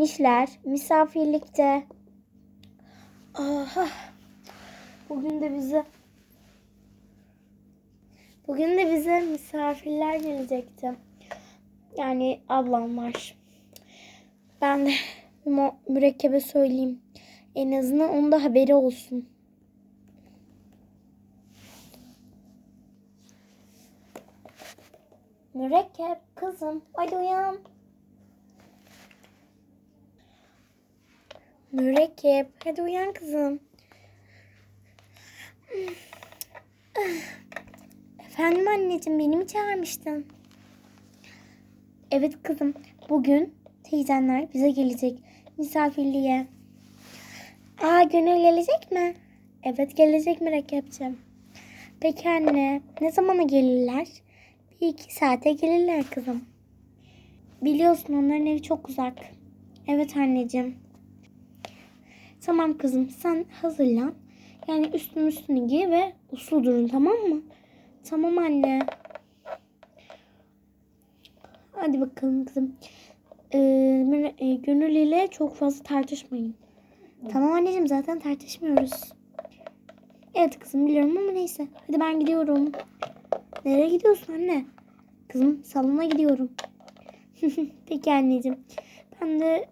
işler, misafirlikte. Aha. Bugün de bize Bugün de bize misafirler gelecekti. Yani ablam var. Ben de mürekkebe söyleyeyim. En azından onun da haberi olsun. Mürekkep kızım hadi uyan. Mürekkep hadi uyan kızım. Efendim anneciğim beni mi çağırmıştın? Evet kızım bugün teyzenler bize gelecek misafirliğe. Aa Gönül gelecek mi? Evet gelecek mürekkepçim. Peki anne ne zamana gelirler? Bir iki saate gelirler kızım. Biliyorsun onların evi çok uzak. Evet anneciğim. Tamam kızım sen hazırlan. Yani üstünü üstünü giy ve uslu durun tamam mı? Tamam anne. Hadi bakalım kızım. Ee, e, Gönül ile çok fazla tartışmayın. Tamam anneciğim zaten tartışmıyoruz. Evet kızım biliyorum ama neyse. Hadi ben gidiyorum. Nereye gidiyorsun anne? Kızım salona gidiyorum. Peki anneciğim. Ben de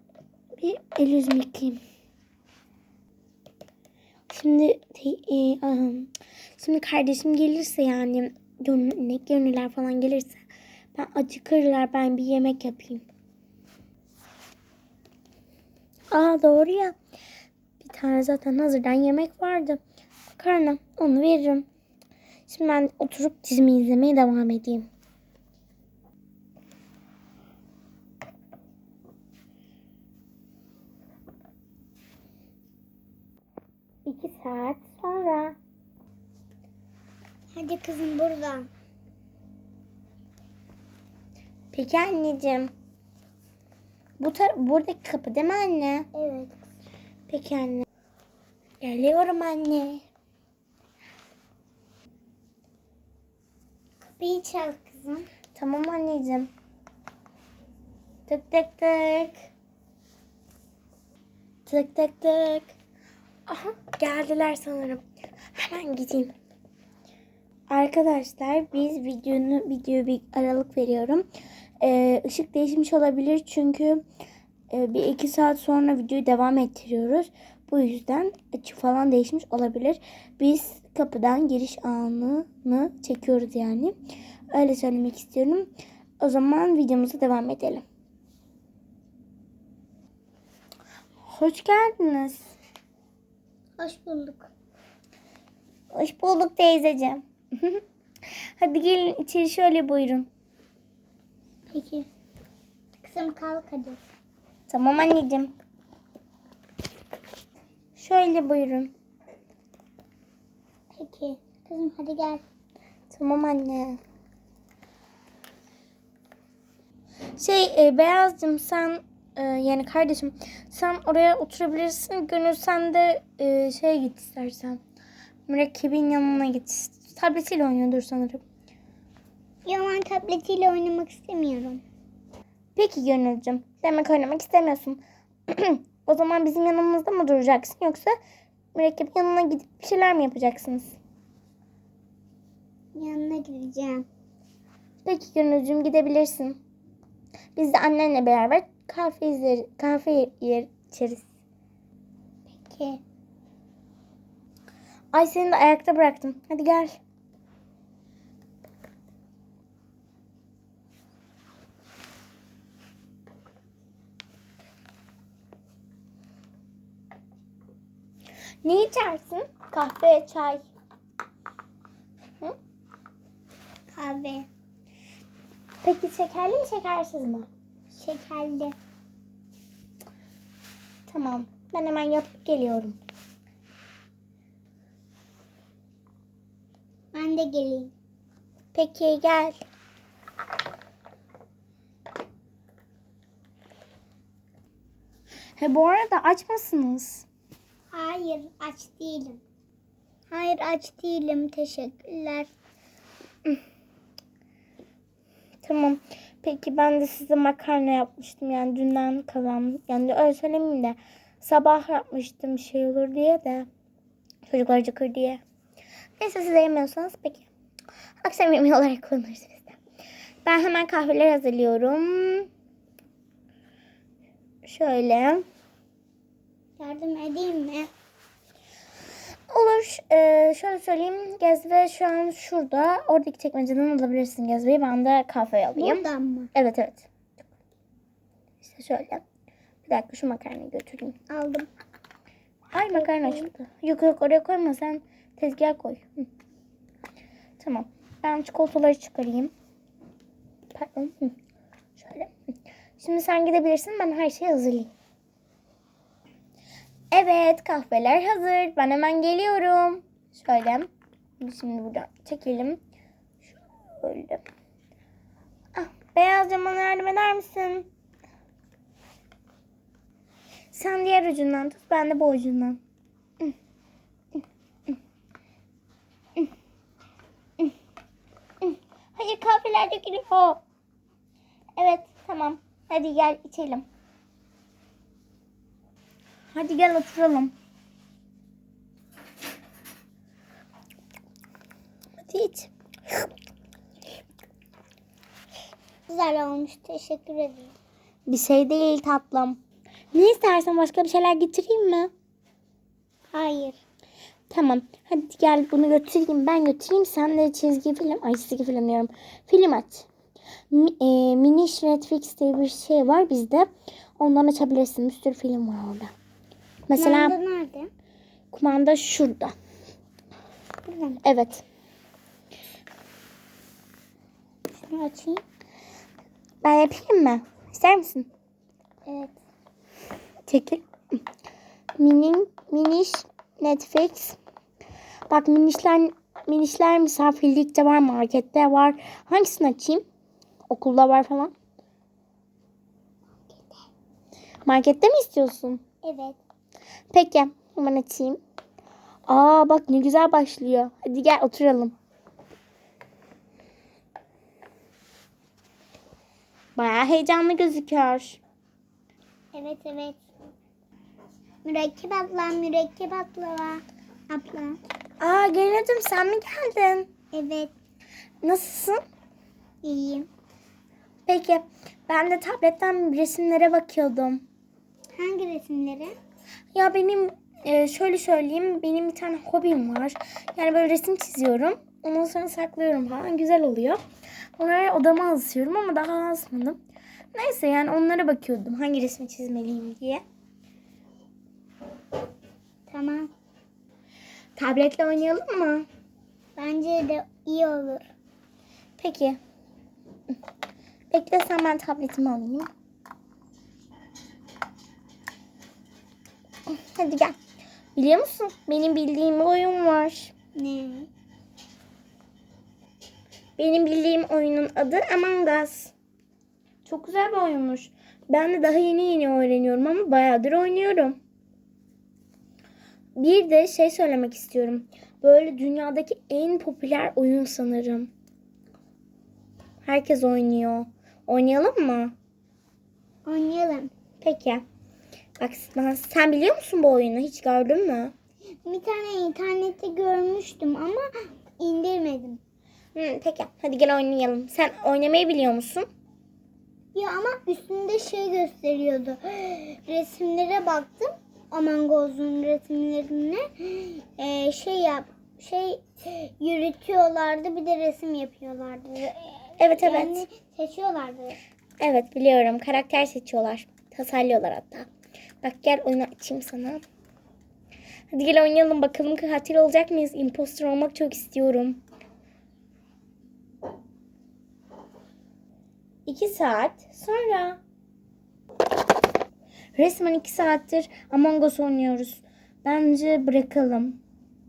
bir el yüzümü yıkayayım. Şimdi e, şimdi kardeşim gelirse yani ne gönüller falan gelirse ben acıkırlar ben bir yemek yapayım. Aa doğru ya. Bir tane zaten hazırdan yemek vardı. Makarna onu veririm. Şimdi ben oturup dizimi izlemeye devam edeyim. İki saat sonra. Hadi kızım buradan. Peki anneciğim. Bu tar- buradaki kapı değil mi anne? Evet. Peki anne. Geliyorum anne. Kapıyı çal kızım. Tamam anneciğim. Tık tık tık. Tık tık tık. Aha geldiler sanırım. Hemen gideyim. Arkadaşlar biz videonu videoya bir aralık veriyorum. Ee, ışık değişmiş olabilir çünkü e, bir iki saat sonra videoyu devam ettiriyoruz. Bu yüzden açı falan değişmiş olabilir. Biz kapıdan giriş anını çekiyoruz yani. Öyle söylemek istiyorum. O zaman videomuza devam edelim. Hoş geldiniz. Hoş bulduk. Hoş bulduk teyzeciğim. hadi gelin içeri şöyle buyurun. Peki. Kızım kalk hadi. Tamam anneciğim. Şöyle buyurun. Peki. Kızım hadi gel. Tamam anne. Şey e, Beyazcığım sen e, yani kardeşim sen oraya oturabilirsin. Gönül sen de e, şeye git istersen. Mürekkebin yanına git. Tabletiyle oynuyordur sanırım. Yaman tabletiyle oynamak istemiyorum. Peki Gönülcüm. Demek oynamak istemiyorsun. o zaman bizim yanımızda mı duracaksın yoksa mürekkebin yanına gidip bir şeyler mi yapacaksınız? Yanına gideceğim. Peki Gönülcüm gidebilirsin. Biz de annenle beraber kahve izler, kahve yer, içeriz. Peki. Ay seni de ayakta bıraktım. Hadi gel. Ne içersin? Kahve, çay. Hı? Kahve. Peki şekerli mi şekersiz mi? Şekerli. Tamam. Ben hemen yapıp geliyorum. Ben de geleyim. Peki gel. He bu arada aç mısınız? Hayır aç değilim. Hayır aç değilim. Teşekkürler. Tamam. Peki ben de size makarna yapmıştım yani dünden kalan. Yani öyle söylemeyeyim de sabah yapmıştım şey olur diye de çocuklar acıkır diye. Neyse siz yemiyorsanız peki. Akşam yemeği olarak kullanırız biz de. Ben hemen kahveler hazırlıyorum. Şöyle. Yardım edeyim mi? Olur. Ee, şöyle söyleyeyim. Gezve şu an şurada. Oradaki çekmeceden alabilirsin gezveyi. Ben de kahve alayım. Buradan mı? Evet evet. İşte şöyle. Bir dakika şu makarnayı götüreyim. Aldım. Ay makarna çıktı. Yok yok oraya koyma sen tezgaha koy. Hı. Tamam. Ben çikolataları çıkarayım. Pardon. Hı. Şöyle. Hı. Şimdi sen gidebilirsin. Ben her şeyi hazırlayayım. Evet kahveler hazır. Ben hemen geliyorum. Şöyle. Şimdi buradan çekelim. Şöyle. Ah, beyaz cama yardım eder misin? Sen diğer ucundan tut, ben de bu ucundan. Hayır kahveler dökülüyor. Evet tamam. Hadi gel içelim. Hadi gel oturalım. Hadi iç. Güzel olmuş. Teşekkür ederim. Bir şey değil tatlım. Ne istersen başka bir şeyler getireyim mi? Hayır. Tamam. Hadi gel bunu götüreyim. Ben götüreyim. Sen de çizgi film. Ay çizgi film diyorum. Film aç. Mi, e, Miniş Netflix diye bir şey var bizde. Ondan açabilirsin. Bir sürü film var orada. Mesela Kumanda nerede? kumanda şurada. Burada mı? Evet. Şunu açayım. Ben yapayım mı? İster misin? Evet. Çekil. Minim, miniş, Netflix. Bak minişler, minişler misafirlikte var, markette var. Hangisini açayım? Okulda var falan. Markette mi istiyorsun? Evet. Peki, hemen açayım. Aa bak ne güzel başlıyor. Hadi gel oturalım. Bayağı heyecanlı gözüküyor. Evet evet. Mürekkep abla, mürekkep abla. Abla. Aa Gönülcüm sen mi geldin? Evet. Nasılsın? iyiyim. Peki ben de tabletten resimlere bakıyordum. Hangi resimleri? Ya benim e, şöyle söyleyeyim benim bir tane hobim var. Yani böyle resim çiziyorum. Ondan sonra saklıyorum falan güzel oluyor. Onları odama asıyorum ama daha asmadım. Neyse yani onlara bakıyordum hangi resmi çizmeliyim diye. Tamam. Tabletle oynayalım mı? Bence de iyi olur. Peki. Bekle sen ben tabletimi alayım. Hadi gel. Biliyor musun? Benim bildiğim bir oyun var. Ne? Benim bildiğim oyunun adı Among Us. Çok güzel bir oyunmuş. Ben de daha yeni yeni öğreniyorum ama bayağıdır oynuyorum. Bir de şey söylemek istiyorum. Böyle dünyadaki en popüler oyun sanırım. Herkes oynuyor. Oynayalım mı? Oynayalım. Peki. Bak sen biliyor musun bu oyunu? Hiç gördün mü? Bir tane internette görmüştüm ama indirmedim. Hı, peki. Hadi gel oynayalım. Sen oynamayı biliyor musun? Ya ama üstünde şey gösteriyordu. Resimlere baktım. Among Us'un resimlerine. Ee, şey yap şey yürütüyorlardı bir de resim yapıyorlardı. Evet evet. Yani seçiyorlardı. Evet biliyorum. Karakter seçiyorlar. Tasarlıyorlar hatta. Bak gel oyunu açayım sana. Hadi gel oynayalım bakalım katil olacak mıyız? Imposter olmak çok istiyorum. İki saat sonra. Resmen iki saattir Among Us oynuyoruz. Bence bırakalım.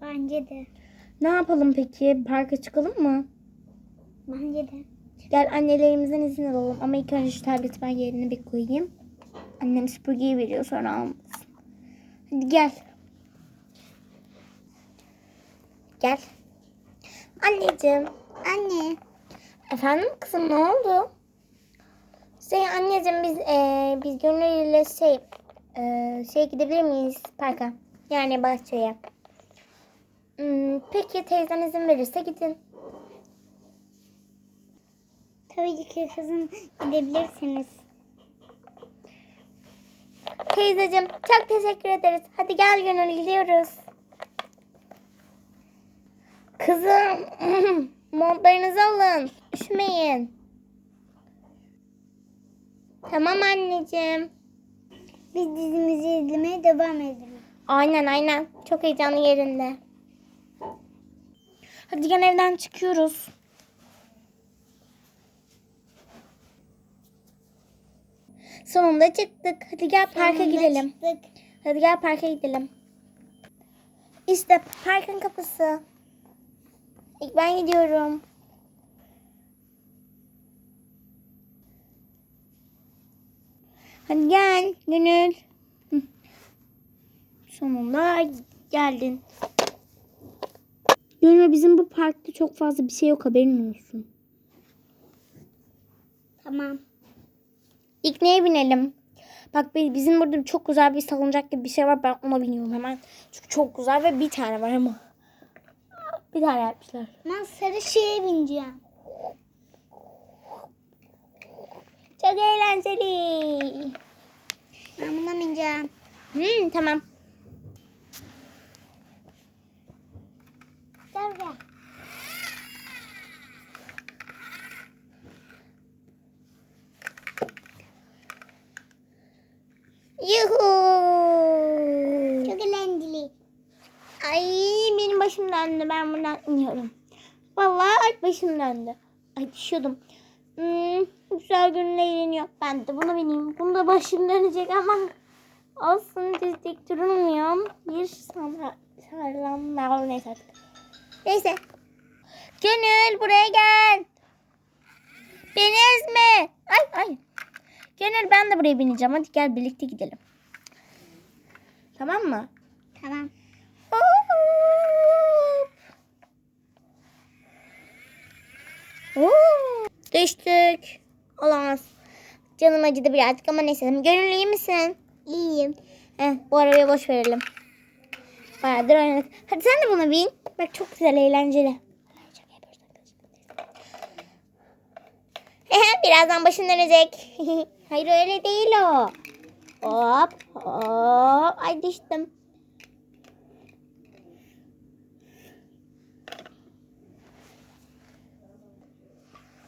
Bence de. Ne yapalım peki? Parka çıkalım mı? Bence de. Gel annelerimizden izin alalım. Ama ilk önce şu tableti ben yerine bir koyayım. Annem süpürgeyi veriyor sonra almasın. Hadi gel. Gel. Anneciğim. Anne Efendim kızım ne oldu? Şey anneciğim biz e, biz Gönül ile şey e, şey gidebilir miyiz parka? Yani bahçeye. Hmm, peki teyzen izin verirse gidin. Tabii ki kızım gidebilirsiniz. Teyzeciğim çok teşekkür ederiz. Hadi gel Gönül gidiyoruz. Kızım montlarınızı alın. Üşümeyin. Tamam anneciğim. Biz dizimizi izlemeye devam edelim. Aynen aynen. Çok heyecanlı yerinde. Hadi gel evden çıkıyoruz. Sonunda çıktık. Hadi gel parka Sonunda gidelim. çıktık. Hadi gel parka gidelim. İşte parkın kapısı. İlk ben gidiyorum. Hadi gel Gönül. Sonunda geldin. Gönül bizim bu parkta çok fazla bir şey yok haberin olsun. Tamam. İlk neye binelim? Bak bi- bizim burada çok güzel bir salıncak gibi bir şey var. Ben ona biniyorum hemen. Çünkü çok güzel ve bir tane var ama. Bir tane yapmışlar. Ben sarı şeye bineceğim. Çok eğlenceli. Ben buna bineceğim. Hmm, tamam. Gel gel. Yuhu. Çok eğlenceli. Ay benim başım döndü. Ben buradan iniyorum. Vallahi başım döndü. Ay düşüyordum. Hmm, güzel günler eğleniyor. Ben de buna bineyim. Bunda başım dönecek ama olsun dizdik durmuyorum. Bir sana sağlam neyse artık. Neyse. Gönül buraya gel. Beni ezme. Ay ay. Gönül ben de buraya bineceğim. Hadi gel birlikte gidelim. Tamam mı? Tamam. Oo. Düştük. Olamaz. Canım acıdı birazcık ama neyse. Gönül iyi misin? İyiyim. Heh, bu arabayı boş verelim. Bayağıdır oynadık. Hadi sen de buna bin. Bak çok güzel, eğlenceli. Birazdan başın dönecek. Hayır öyle değil o. Hop hop. Ay düştüm.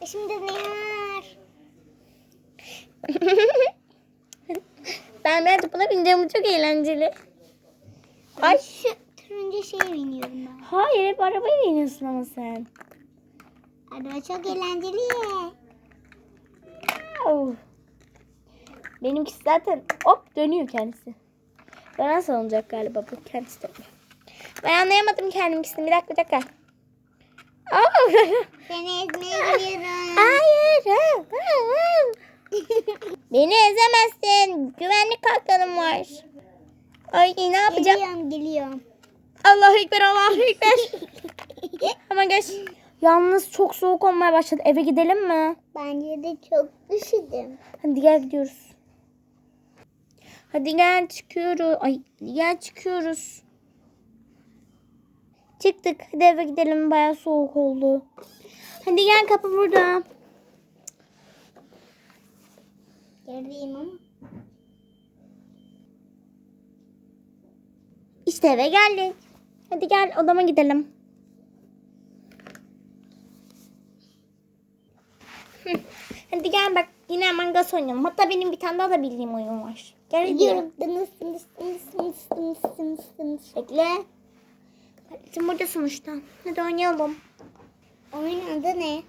E şimdi ne var? ben de buna bineceğim. Çok eğlenceli. Ay şu turuncu şeye biniyorum ben. Hayır hep arabaya biniyorsun ama sen. Araba çok eğlenceli. Au. Benimkisi zaten hop dönüyor kendisi. Bana salınacak galiba bu kendisi dönüyor. Ben anlayamadım kendimkisini. Bir dakika bir dakika. Seni ezmeye gidiyorum. Hayır. Ha, ha, ha. Beni ezemezsin. Güvenlik kalkanım var. Ay ne yapacağım? Geliyorum geliyorum. Allahu Ekber Allahu Ekber. Hemen geç. Yalnız çok soğuk olmaya başladı. Eve gidelim mi? Bence de çok üşüdüm. Hadi gel gidiyoruz. Hadi gel çıkıyoruz. Ay gel çıkıyoruz. Çıktık. Hadi eve gidelim. Baya soğuk oldu. Hadi gel kapı burada. Ama. İşte eve geldik. Hadi gel odama gidelim. Hadi gel bak yine hemen gaz oynayalım. Hatta benim bir tane daha da bildiğim oyun var. Gel. Gidiyorum. Bekle. Sen burada sonuçta. Hadi oynayalım. Oyun adı ne?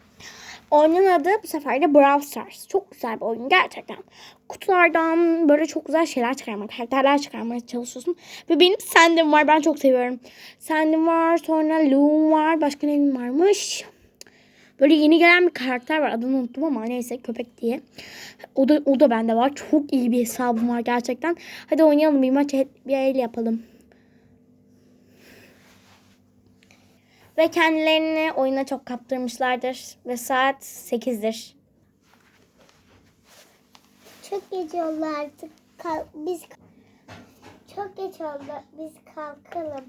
Oyunun adı bu sefer de Brawl Stars. Çok güzel bir oyun gerçekten. Kutulardan böyle çok güzel şeyler çıkarmak, karakterler çıkarmaya çalışıyorsun. Ve benim Sandy'm var. Ben çok seviyorum. Sandy'm var. Sonra Loom var. Başka neyim varmış? Böyle yeni gelen bir karakter var. Adını unuttum ama neyse köpek diye. O da o da bende var. Çok iyi bir hesabım var gerçekten. Hadi oynayalım bir maç bir el yapalım. Ve kendilerini oyuna çok kaptırmışlardır. Ve saat 8'dir. Çok geç oldu artık. Kal- biz çok geç oldu. Biz kalkalım.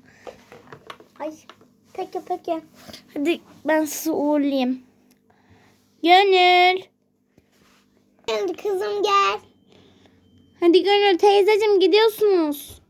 Ay peki peki. Hadi ben sizi uğurlayayım. Gönül. Hadi kızım gel. Hadi Gönül teyzeciğim gidiyorsunuz.